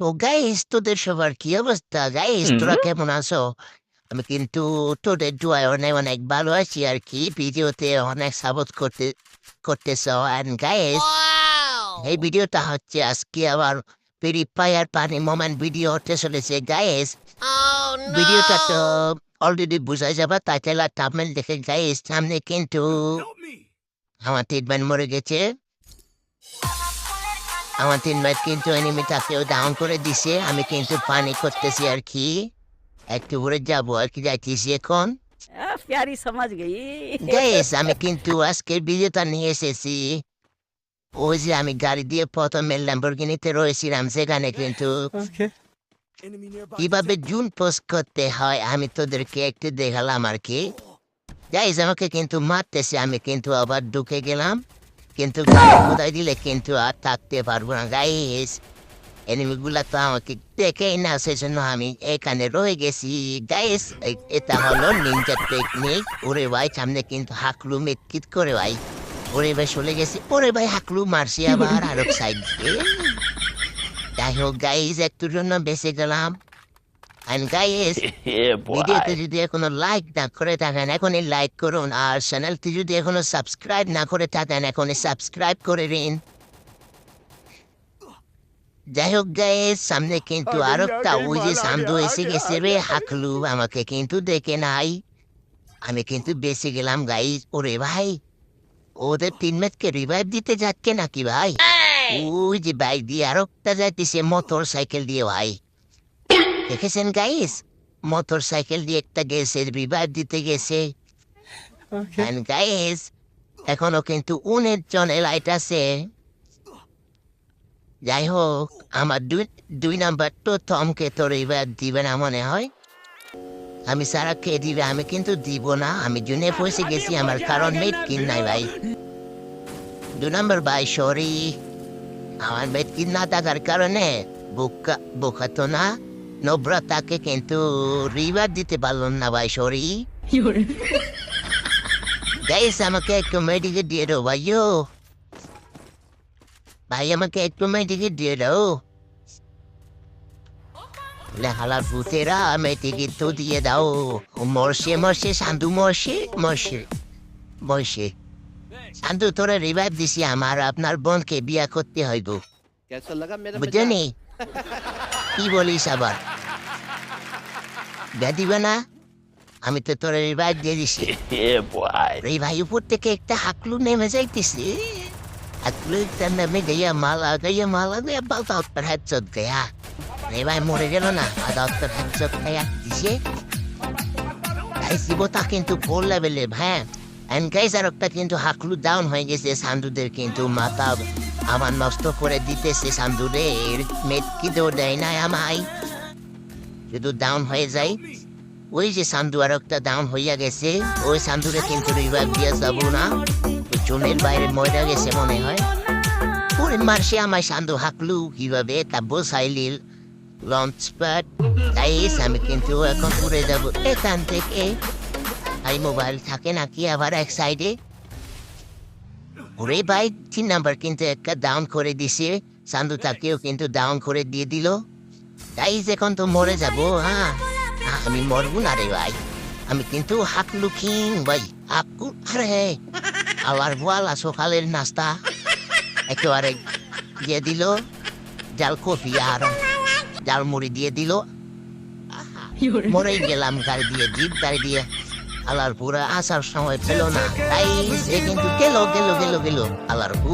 তো গাইস তোদের সবার কি অবস্থা? গাইস তোরা কেমন আছো? আমি কিন্তু তোদের দোয়ায় অনেক অনেক ভালো আছি আর কি। ভিডিওতে অনেক সাপোর্ট করতে করতেছ। অ্যান্ড গাইস এই ভিডিওটা হচ্ছে আজকে আবার free fire funny moment video হতে চলেছে গাইস ভিডিওটা তো অলরেডি বোঝা যাবে টাইটেল আর থাম্বনেল দেখে গাইস সামনে কিন্তু আমার ট্রিটমেন্ট মরে গেছে। আমার তিন ম্যাচ কিন্তু এনিমিটাকেও ডাউন করে দিছে। আমি কিন্তু পানি করতেছি আর কি। একটু ঘুরে যাব আর কি যাইতেছি এখন। আমি কিন্তু আজকের বিজেতা নিয়ে এসেছি। ওই যে আমি গাড়ি দিয়ে প্রথমে ল্যাম্বরগিনিতে রয়েছিলাম সেখানে কিন্তু। কীভাবে জুন পোস্ট করতে হয় আমি তোদেরকে একটু দেখালাম আর কি। যাইজ আমাকে কিন্তু মারতেছে আমি কিন্তু আবার ঢুকে গেলাম। কিন্তু কোথায় দিলে কিন্তু আর থাকতে পারব না গাইজ এনিমিগুলা তো আমাকে দেখেই না সেজন্য আমি এখানে রয়ে গেছি গাইস এটা হলো নিনজা টেকনিক ওরে ভাই সামনে কিন্তু হাকলু মেটকিট করে ভাই ওরে ভাই চলে গেছি ওরে ভাই হাকলু মারছি আবার আরব সাইড দিয়ে যাই হোক গাইজ একটুর জন্য বেঁচে গেলাম And guys. ভিডিওতে যদি এখনও লাইক না করে থাকেন এখনই লাইক করুন। আর চ্যানেলটি যদি এখনও সাবস্ক্রাইব না করে থাকেন এখনই সাবস্ক্রাইব করে দিন যাই হোক গাইস সামনে কিন্তু আর একটা ওই যে সামদু এসে গেছে রে হাকলু আমাকে কিন্তু দেখে নাই। আমি কিন্তু বেঁচে গেলাম গাইস ওরে ভাই ওদের টিমমেটকে রিভাইভ দিতে যাচ্ছে নাকি ভাই? ওই যে বাইক দিয়ে আর একটা যাইতেছে মোটর সাইকেল দিয়ে ভাই। দেখেছেন গাইস মোটর সাইকেল দিয়ে একটা গেছে বিবাদ দিতে গেছে। Guys, এখনও কিন্তু উনের জনে লাইট আছে। যাই হোক আমার দুই দুই নাম্বার তো থমকে তো রিভাইভ দিবে না মনে হয়। আমি সারা কে দিবে আমি কিন্তু দিব না। আমি জুনে পয়সে গেছি আমার কারণ মেট কিন নাই ভাই। দু নম্বর ভাই সরি আমার মেট কিন না থাকার কারণে বোকা বোকা তো না। নব্রতাকে কিন্তু রিভার দিতে পারল না ভাই সরি গাইস আমাকে একটু মেডিকে দিয়ে দাও ভাইও ভাই আমাকে একটু মেডিকে দিয়ে দাও। হালার ভূতেরা মেয়েটিকে তো দিয়ে দাও। মরসে মরসে সান্দু মরসে মরসে তোরা রিভাইভ দিছি আমার আপনার বোনকে বিয়া করতে হইব। বুঝলি? কি বলিস আবার? দিবে না? আমি তো তোর রিভাইভ দিয়ে দিছি। Yeah, boy. এই ভাই উপর থেকে একটা হাকলু নেমে যাইতেছে। হাকলু একটা নেমে গিয়া মালা গিয়া মালা গিয়া বাদাউত per headshot গিয়া এই ভাই মরে গেল না বাদাউত per headshot খাইয়া দিছে। গাইস জীবতা কিন্তু ফোর লেভেলের হ্যাঁ এন্ড গাইস আর একটা কিন্তু হাকলু ডাউন হয়ে গেছে সান্দুদের কিন্তু মাথা আমার নষ্ট করে দিতেছে সান্দুদের মেট কি দৌড় দেয় না আমায়। শুধু ডাউন হয়ে যায়। ওই যে সান্দু আর একটা ডাউন হইয়া গেছে, ওই সান্দুরে কিন্তু রিভাইভ দিয়া যাব না। চুনের বাইরে ময়রা গেছে মনে হয়। পরে মারছে আমায় সান্দু হাকলু কীভাবে, তা বসাইলিল লঞ্চ প্যাড তাই আমি কিন্তু এখন উড়ে যাব। এখান থেকে এই মোবাইল থাকে নাকি আবার এক সাইডে ওরে ভাই, তিন নাম্বার কিন্তু একটা ডাউন করে দিছে। সান্দু তাকেও কিন্তু ডাউন করে দিয়ে দিল। তাই এখন তো মরে যাব হ্যাঁ আমি মরবো না রে ভাই আমি কিন্তু হাকলু কিং ভাই আপকু আরে আবার বলা সকালের নাস্তা একেবারে দিয়ে দিল জাল কফি আর জাল মুড়ি দিয়ে দিল মরে গেলাম গাড়ি দিয়ে জিপ গাড়ি দিয়ে আলার পুরা আসার সময় পেল না তাই সে কিন্তু গেল গেল গেল গেল আলার পু